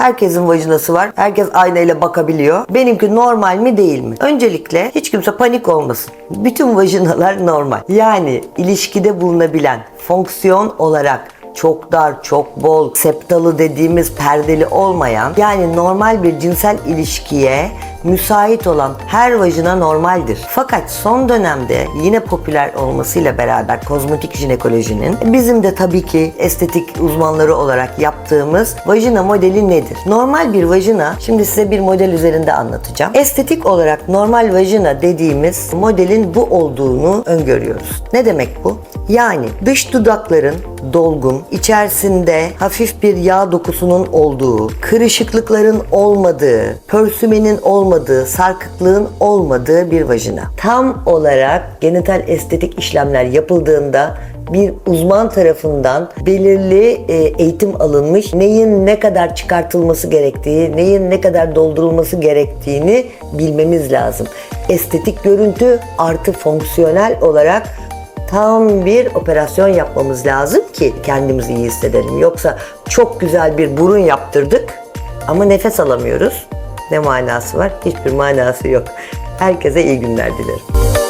Herkesin vajinası var. Herkes aynayla bakabiliyor. Benimki normal mi değil mi? Öncelikle hiç kimse panik olmasın. Bütün vajinalar normal. Yani ilişkide bulunabilen fonksiyon olarak çok dar, çok bol, septalı dediğimiz perdeli olmayan yani normal bir cinsel ilişkiye müsait olan her vajina normaldir. Fakat son dönemde yine popüler olmasıyla beraber kozmetik jinekolojinin bizim de tabii ki estetik uzmanları olarak yaptığımız vajina modeli nedir? Normal bir vajina, şimdi size bir model üzerinde anlatacağım. Estetik olarak normal vajina dediğimiz modelin bu olduğunu öngörüyoruz. Ne demek bu? Yani dış dudakların dolgun, içerisinde hafif bir yağ dokusunun olduğu, kırışıklıkların olmadığı, pörsümenin olmadığı, sarkıklığın olmadığı bir vajina. Tam olarak genital estetik işlemler yapıldığında bir uzman tarafından belirli e, eğitim alınmış, neyin ne kadar çıkartılması gerektiği, neyin ne kadar doldurulması gerektiğini bilmemiz lazım. Estetik görüntü artı fonksiyonel olarak tam bir operasyon yapmamız lazım ki kendimizi iyi hissedelim. Yoksa çok güzel bir burun yaptırdık ama nefes alamıyoruz. Ne manası var? Hiçbir manası yok. Herkese iyi günler dilerim.